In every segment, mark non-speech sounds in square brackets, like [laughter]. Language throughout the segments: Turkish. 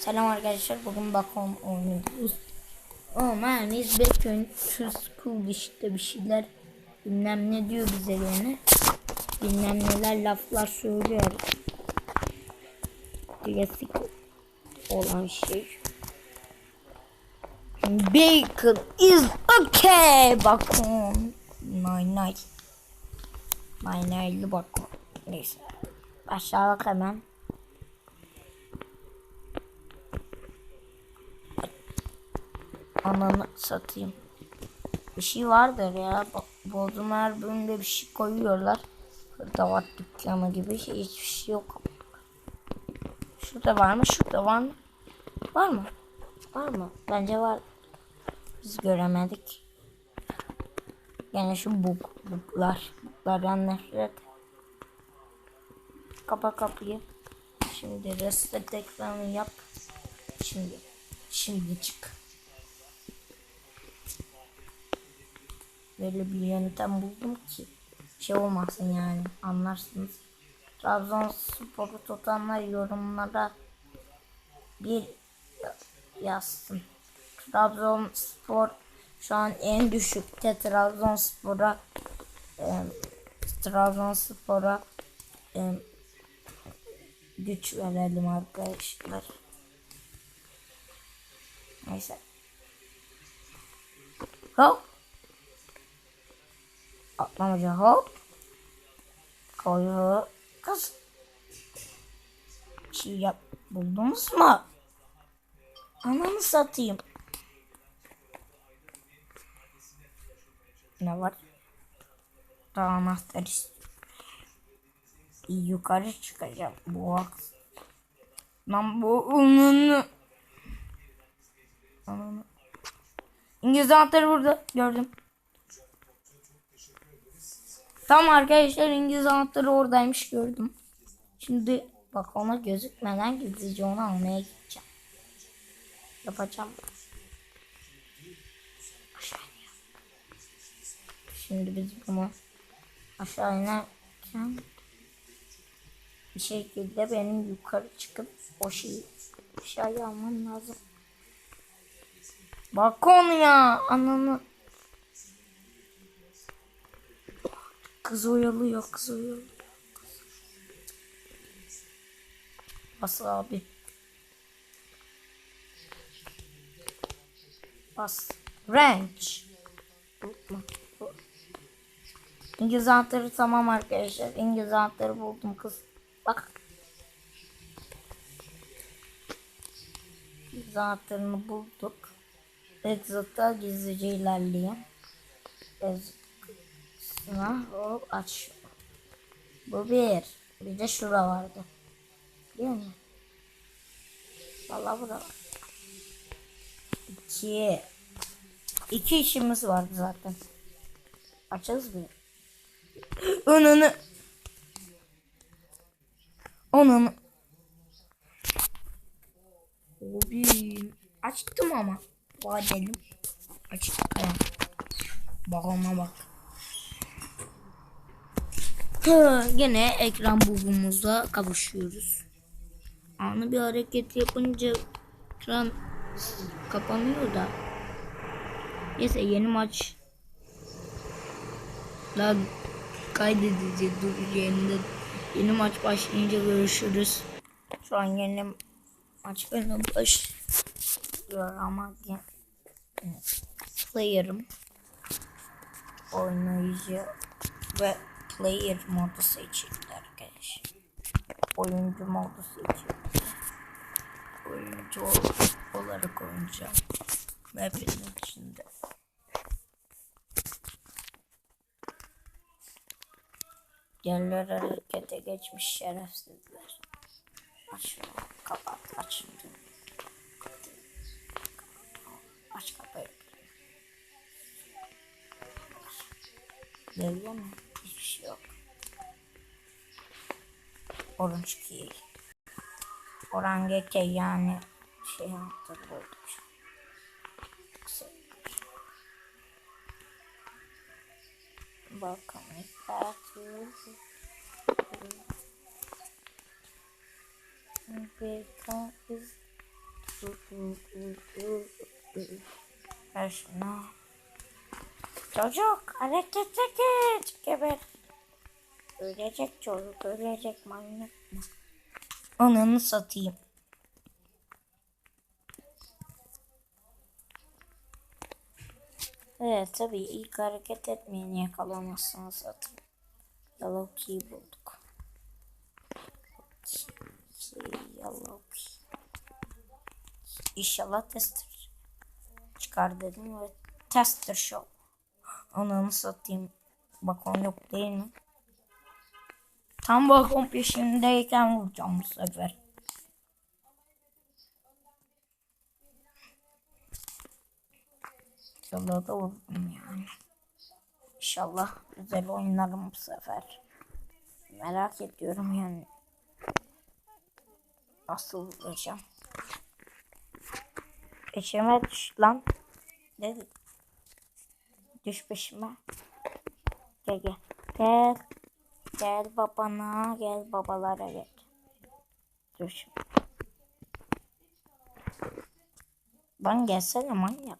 Selam arkadaşlar. Bugün bakalım oynuyoruz. Oh man is back in to school işte bir şeyler bilmem ne diyor bize yani. Bilmem neler laflar söylüyor. Klasik olan şey. Bacon is okay. Bakın. Nine nine. Nine nine'lı bakın. Neyse. Aşağılık hemen. Ananı satayım. Bir şey vardır ya. Bo- Bodrum her bölümde bir şey koyuyorlar. Hırdavat dükkanı gibi hiçbir şey yok. Şurada var mı? Şurada var mı? Var mı? Var mı? Bence var. Biz göremedik. Yani şu bug, buglar. Buglardan nefret. Kapa kapıyı. Şimdi reset ekranı yap. Şimdi. Şimdi çık. Böyle bir yöntem buldum ki şey olmasın yani anlarsınız. Trabzonspor'u tutanlar yorumlara bir yazsın. Trabzonspor şu an en düşükte Trabzonspor'a e, Trabzonspor'a e, güç verelim arkadaşlar. Neyse. Hop. Atlamaca hop. Koyu kız. Şey yap. Buldunuz mu? Ananı satayım. Ne var? Daha anahtar. Yukarı çıkacağım. Bu. Lan bu onun. Ananı. İngiliz anahtarı burada. Gördüm. Tamam arkadaşlar İngiliz anahtarı oradaymış gördüm. Şimdi bak ona gözükmeden gizlice onu almaya gideceğim. Yapacağım. Aşağı iniyorum. Şimdi biz bunu aşağı inerken bir şekilde benim yukarı çıkıp o şeyi aşağıya almam lazım. Bak onu ya ananı. Kız oyalıyor, kız oyalıyor. Bas abi. Bas. Ranch. İngiliz anahtarı tamam arkadaşlar. İngiliz anahtarı buldum kız. Bak. İngiliz anahtarını bulduk. Exit'a gizlice ilerleyin. Exit. Şuna hop aç. Bu bir. Bir de şura vardı. Biliyor musun? Vallahi bura var. İki. İki işimiz vardı zaten. Açarız mı? Onunu. Onunu. Abi. Açtım ama. Vadelim. Açtım. Bak ona bak. Ha, Gene ekran bugumuzla kavuşuyoruz. Anı bir hareket yapınca ekran kapanıyor da. Neyse yeni maç daha kaydedeceğiz dur yerinde. Yeni maç başlayınca görüşürüz. Şu an yeni maç benim başlıyor ama player'ım oynayıcı ve player modu seçildi arkadaşlar. Oyuncu modu seçildi. Oyuncu olarak oynayacağım. Map'in içinde. Yerler harekete geçmiş şerefsizler. Aç kapat, aç. Aç kapıyı. Görüyor musun? Hiçbir şey yok. Orange key. Orange key yani şey buldum. Bakın isterseniz. Ver şunu. Çocuk harekete geç. Geber. Ölecek çocuk ölecek manyak mı? Ananı satayım. Evet tabii ilk hareket etmeyeni yakalamazsınız zaten. Yellow key bulduk. Yellow key. İnşallah tester çıkar dedim ve tester show. Ananı satayım. Bakon yok değil mi? Tam bakon peşindeyken vuracağım bu sefer. İnşallah da vururum yani. İnşallah güzel oynarım bu sefer. Merak ediyorum yani. Nasıl vuracağım? Peşime düş lan. Ne? Düş peşime. Gel gel. Gel. Gel babana. Gel babalara gel. Dur şimdi. Lan gelsene manyak.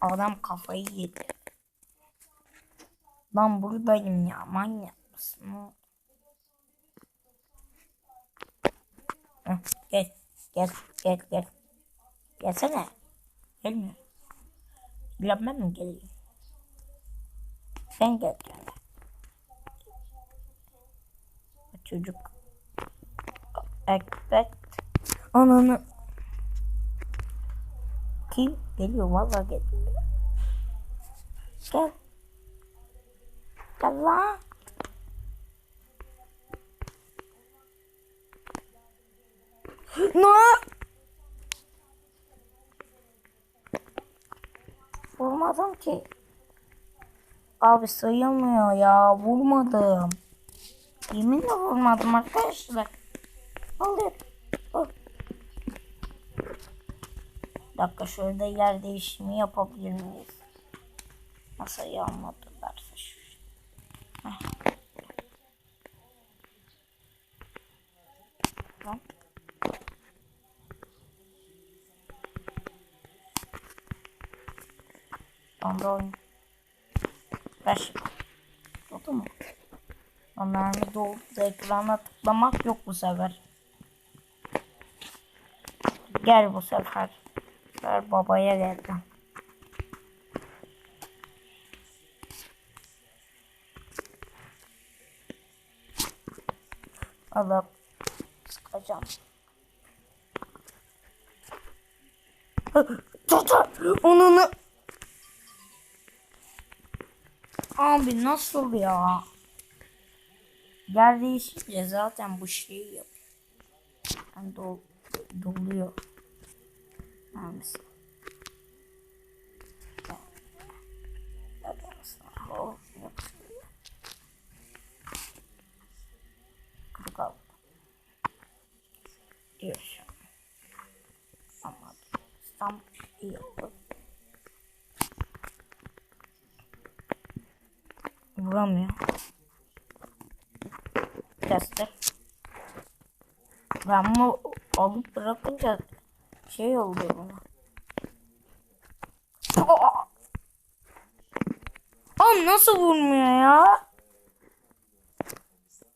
Adam kafayı yedi. Lan buradayım ya manyak mısın? Hı, gel gel gel gel. Gelsene. Bilmem ben mi geleyim? Sen gel gel. Çocuk. Ekbet. Ananı. Kim? Geliyor valla geliyor. Gel. Gel lan. Ne? Vurmadım ki. Abi sayılmıyor ya. Vurmadım. Yeminle vurmadım arkadaşlar. Alır. Oh. Bir dakika şurada yer değişimi yapabilir miyiz? Masayı almadılarsa şu. Heh. Tamam. Onda oyun. Ver. Oldu mu? Onların doldu ekrana tıklamak yok bu sefer. Gel bu sefer. Ver babaya geldim. Alıp sıkacağım. Tut onu Abi nasıl ya? Yer değişince zaten bu şeyi yap. Yani dol, doluyor. Hangisi? Oh, yapıştırıyor. Kırık al. Diyor. Ama tam iyi. Vuramıyor. Tester. Ben bunu alıp bırakınca şey oluyor bana. Oğlum nasıl vurmuyor ya?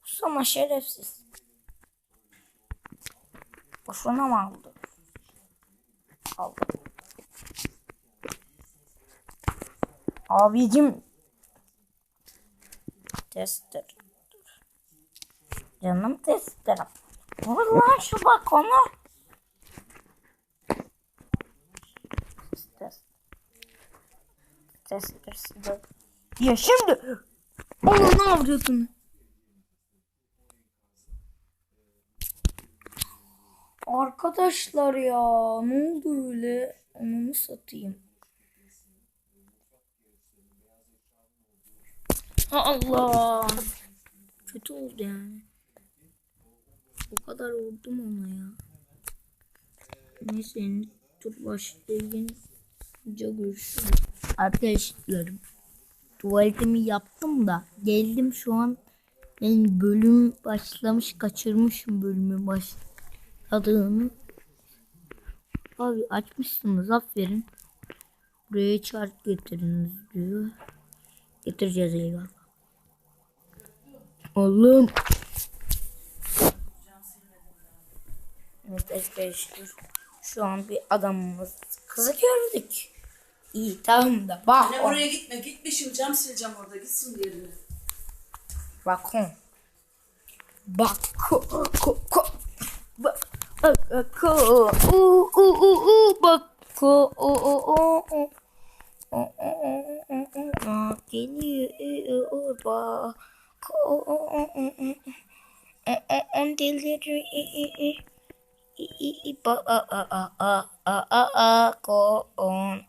Sana şerefsiz. Boşuna mı aldı? Aldı. Abicim. Tester. Canım testerim. Vur lan şu balkona. Test. Tester. Ya şimdi. Onu ne yapıyordun? Arkadaşlar ya ne oldu öyle? Onu satayım. Allah. Kötü oldu yani. O kadar vurdum ona ya. Neyse tur başlayınca görüşürüz. Arkadaşlarım. tuvaletimi yaptım da geldim şu an ben bölüm başlamış kaçırmışım bölümü başladığını. Abi açmışsınız aferin. Buraya çark getiriniz diyor. Getireceğiz eyvallah. Oğlum. Evet arkadaşlar. Şu an bir adamımız kızı gördük. İyi tamam da bak Anne oraya gitme. Gitme şimdi cam sileceğim orada. Gitsin yerine. Bakın. Bak ko ko ko. Bak ko. U u u u bak ko o o o o. O o o o o o geliyor bak On deliriyor. Ko on.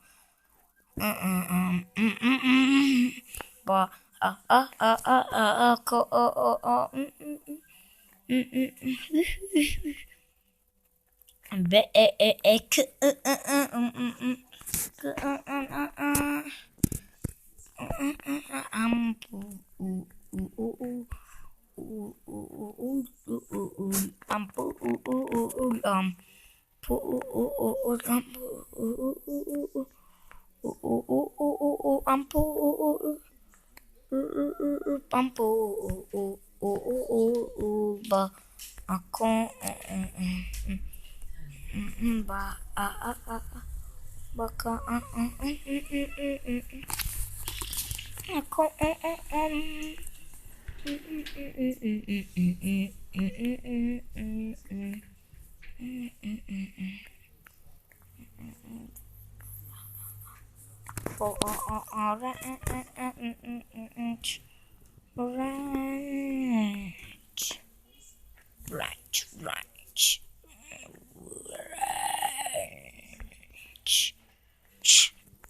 Ba a a a a a ko o o o ve e e e k ı ı ı k ı ı ı ı am bu um um Orange. Right, right.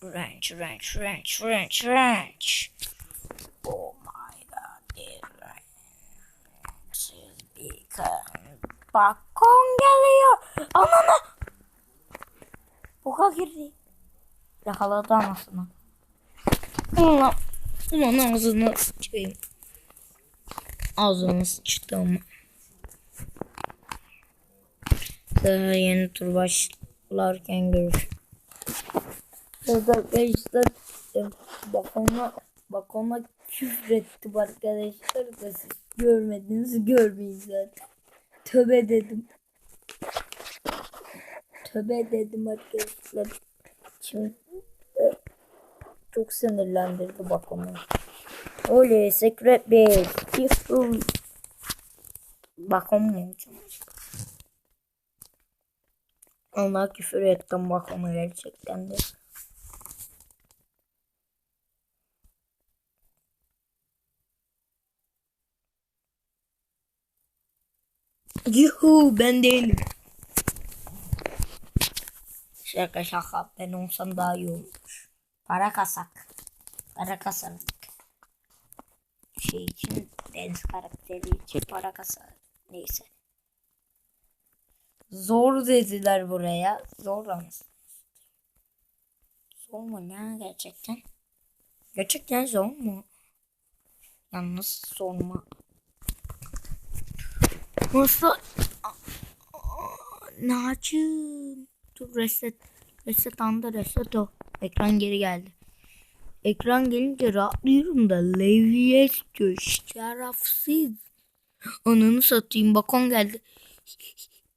Ranch, ranch, ranch, ranch, ranch. Yakaladı anasını. Ulan, ulan ağzını sıçayım. Ağzını sıçtı ama. Daha yeni tur başlarken görüş. Arkadaşlar e, bakona bakona küfrettim arkadaşlar da siz görmediniz görmeyin zaten. Töbe dedim. Töbe dedim arkadaşlar. Şimdi çok sinirlendirdi bakonu. Oley secret base. Mu olacağım? Ona küfür ettim bakonu gerçekten de. Yuhu ben değilim. Şaka şaka ben olsam daha iyi olur. Para kasak. Para kasarak. Şey için deniz karakteri için para kasak. Neyse. Zor dediler buraya. Zor ama. Zor mu ne gerçekten? Gerçekten zor mu? Yalnız sorma. Nasıl? Nacım. Dur reset. Reset anda reset o. Ekran geri geldi. Ekran gelince rahatlıyorum da Leviye istiyor. Şerefsiz. Ananı satayım. Bakon geldi.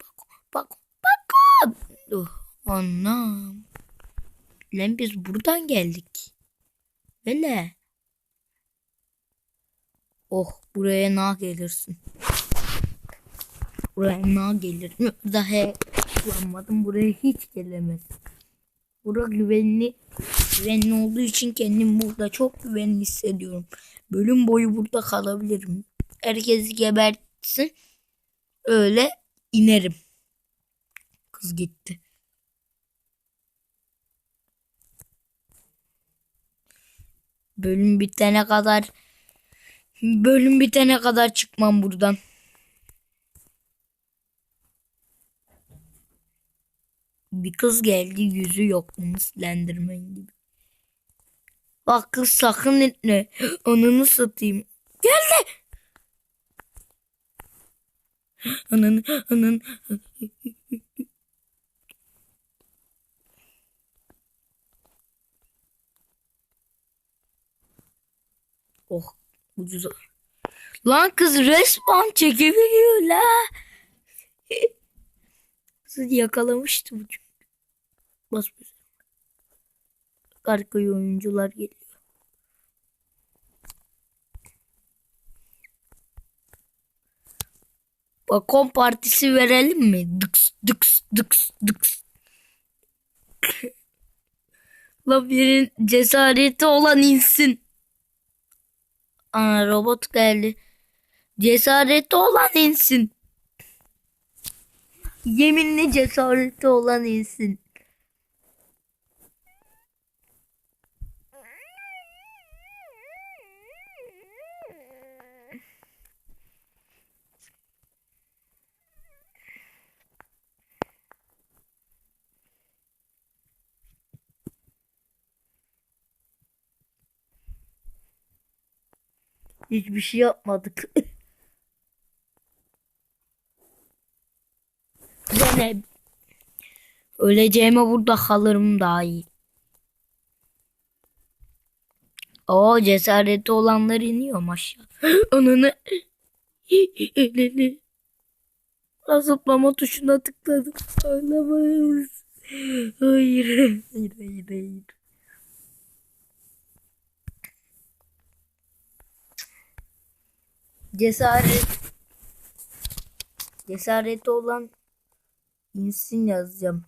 Bakon. Bakon. Bakon. Oh, anam. Lan biz buradan geldik. Böyle. Oh buraya na gelirsin. Buraya na gelir. Daha kullanmadım. Buraya hiç gelemez. Bura güvenli. Güvenli olduğu için kendimi burada çok güvenli hissediyorum. Bölüm boyu burada kalabilirim. Herkesi gebertsin. Öyle inerim. Kız gitti. Bölüm bitene kadar bölüm bitene kadar çıkmam buradan. Bir kız geldi yüzü yok Slenderman gibi. Bak kız sakın etme. Ananı satayım. Geldi. Ananı ananı. Oh ucuz. Lan kız resmen çekebiliyor la. Yakalamıştı bu çünkü. Bas. Arkaya oyuncular geliyor. Bakon partisi verelim mi? Dıks dıks dıks dıks. [laughs] La birinin cesareti olan insin. Aa robot geldi. Cesareti olan insin. Yeminli cesareti olan insin. Hiçbir şey yapmadık. [laughs] Yine öleceğime burada kalırım daha iyi. O cesareti olanlar iniyor aşağı. [gasps] Ananı. [gasps] Elini. Zıplama tuşuna tıkladım. Ağlamayız. [gasps] Hayır. Hayır hayır hayır. Cesaret. Cesareti olan insin yazacağım.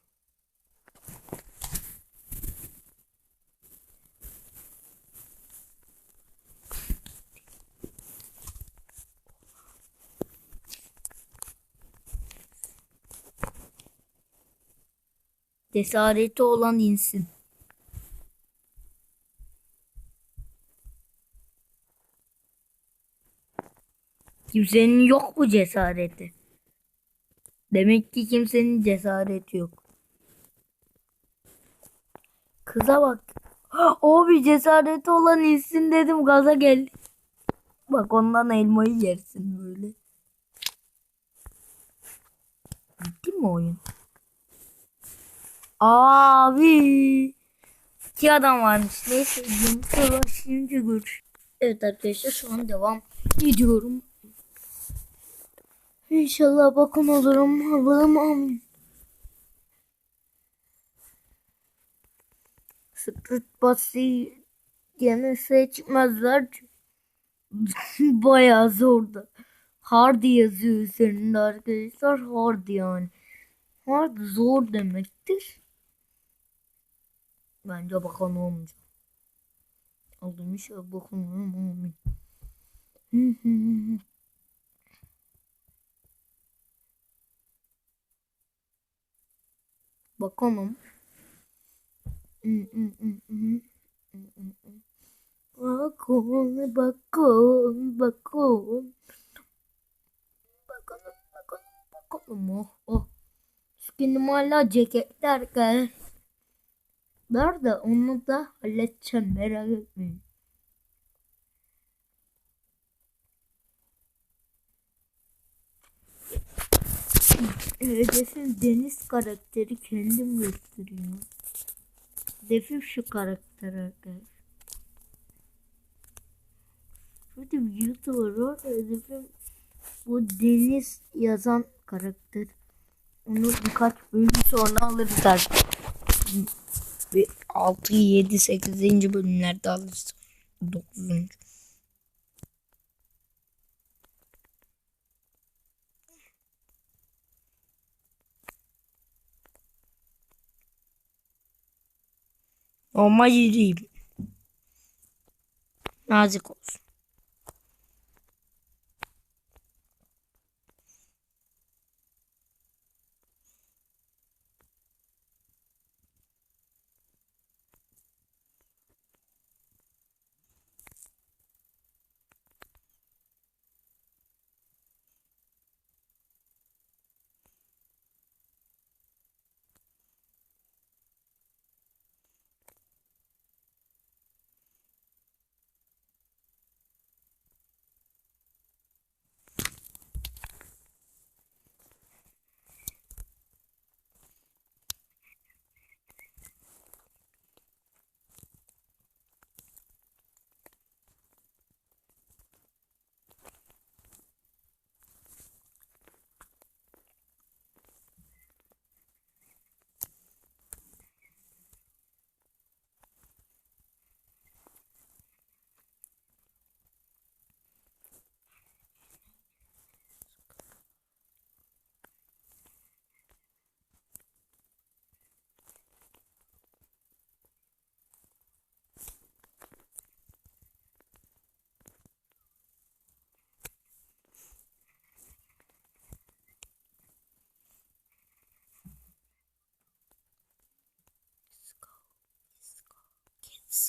Cesareti olan insin. Kimsenin yok mu cesareti? Demek ki kimsenin cesareti yok. Kıza bak. O bir cesareti olan insin dedim gaza geldi. Bak ondan elmayı yersin böyle. Bitti mi oyun? Abi. İki adam varmış. Neyse başlayınca görüş. Evet arkadaşlar şu an devam ediyorum. İnşallah bakın olurum. Allah'ım amin. Sıkırt bası gene seçmezler. Bayağı zordu. Hard yazıyor üzerinde arkadaşlar. Hard yani. Hard zor demektir. Bence bakan olmayacak. Aldım inşallah bakın amin. Bakalım. Bakın, bakın, bakın. Bakalım, bakalım, bakalım. Oh, oh. Skinim hala ceketler gel. Nerede? Onu da halledeceğim merak etmeyin. Hedefim deniz karakteri kendim gösteriyor. Hedefim şu karakter arkadaşlar. Burada bir YouTuber var. Hedefim bu deniz yazan karakter. Onu birkaç bölüm sonra alırız artık. Bir 6, 7, 8. bölümlerde alırız. 9. Ama yürüyeyim. Nazik olsun.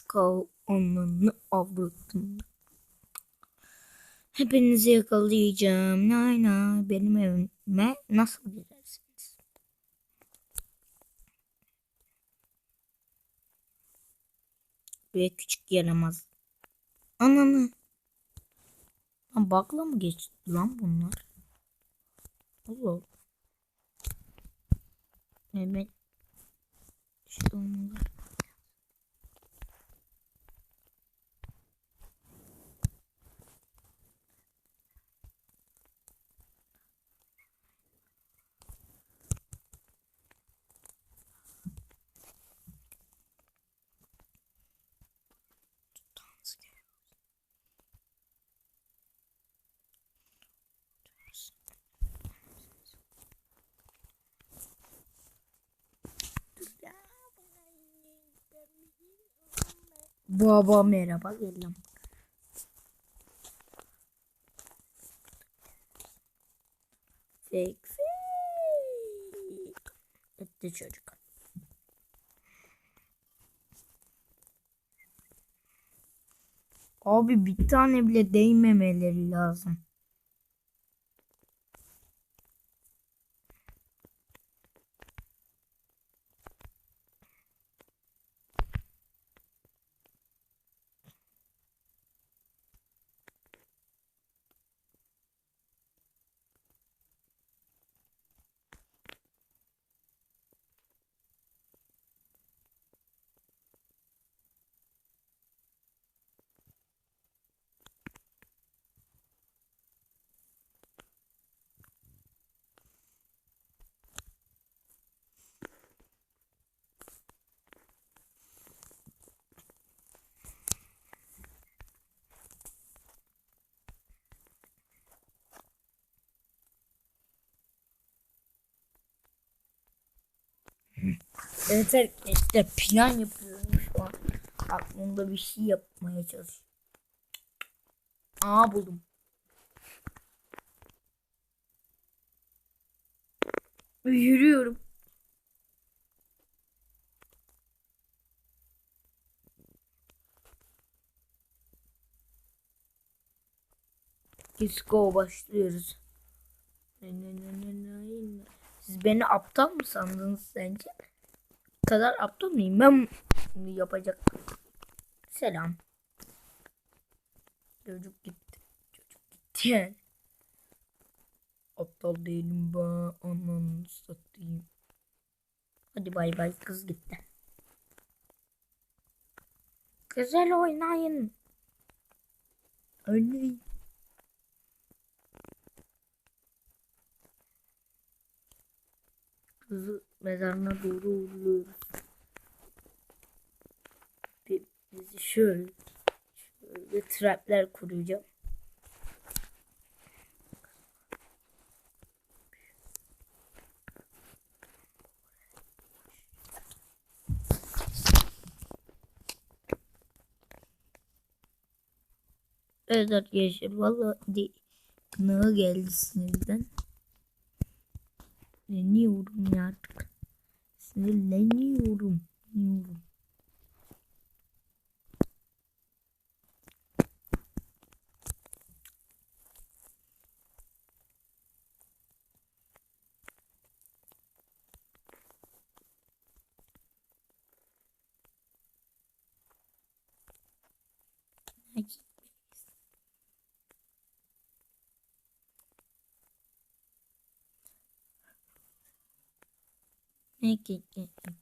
Go. Onunu avradım. Hepinizi yakalayacağım. Nay nay. Benim evime nasıl girersiniz? Böyle küçük yaramaz. Ananı. Lan bakla mı geçti lan bunlar? Allah Allah. Evet. Şunlar. Baba merhaba geldim. Fake. Etti çocuk. Abi bir tane bile değmemeleri lazım. Evet arkadaşlar plan yapıyorum şu. Aklımda bir şey yapmaya çalışıyorum. Aa buldum. Yürüyorum. Let's go başlıyoruz. Siz beni aptal mı sandınız sence? Bu kadar aptal mıyım? Ben bunu yapacaktım. Selam. Çocuk gitti. Çocuk gitti yani. Aptal değilim ben. Ananı satayım. Hadi bay bay kız gitti. Güzel oynayın. Oynayın. Kızı mezarına doğru uğurluyoruz. Bir, bizi şöyle, şöyle trapler kuracağım. Evet arkadaşlar valla kınağı geldi sinirden. Sinirleniyorum ya artık. Sinirleniyorum. Sinirleniyorum. Hadi. Make it get better.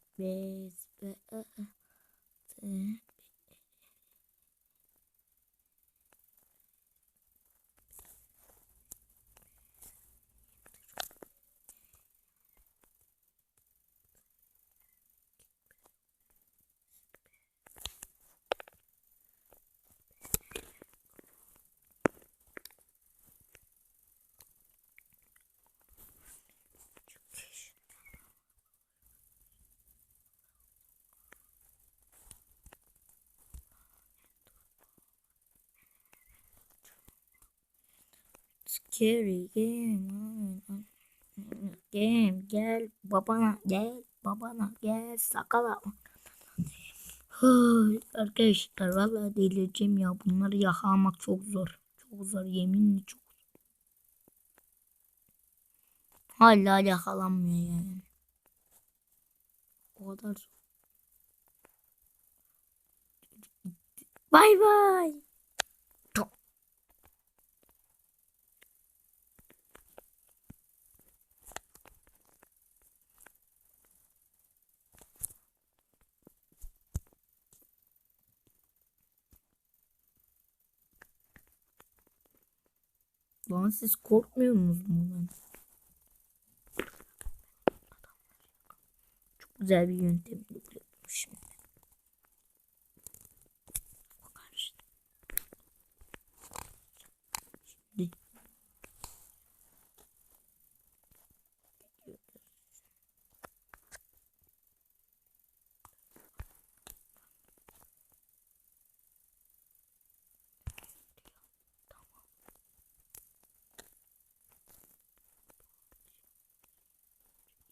Scary game. Game gel babana gel babana gel sakala. Arkadaşlar vallahi delireceğim ya. Bunları yakalamak çok zor. Çok zor yeminle çok. Hala yakalanmıyor yani. O kadar zor. Bay bay. Lan siz korkmuyor musunuz bundan? Çok güzel bir yöntem buluyordum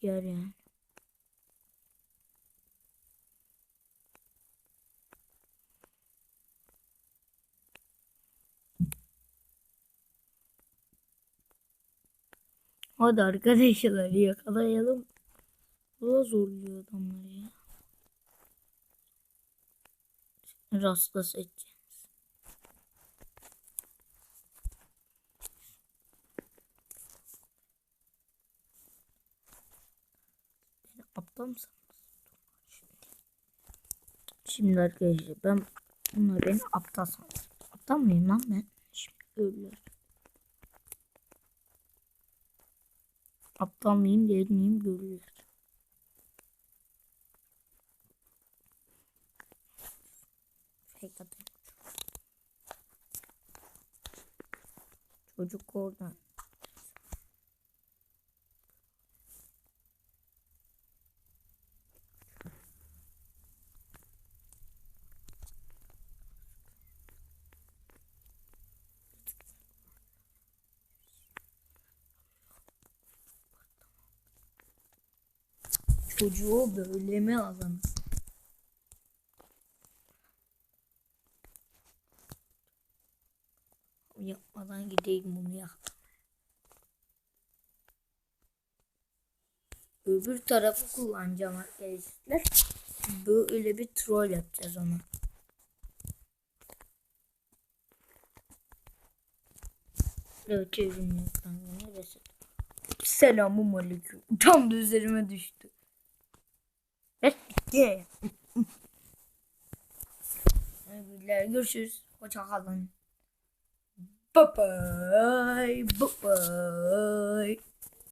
Yer yani. Hadi arkadaşlar yakalayalım. Bu zorluyor adamları ya. Rastla seçeceğiz. Beni aptal mısınız? Şimdi arkadaşlar ben bunlar beni aptal sanırım. Aptal mıyım lan ben? Şimdi ölüyorum. Aptal mıyım değil miyim görüyoruz. Fake atayım. Çocuk oradan. Çocuğu böyle mi alın? Yapmadan gideyim bunu yaktım. Öbür tarafı kullanacağım arkadaşlar. Böyle bir troll yapacağız ona. Evet ekranını reset. Selamun aleyküm. Tam da üzerime düştü. Evet bitti. Görüşürüz. Hoşça kalın. Bye bye. Bye bye.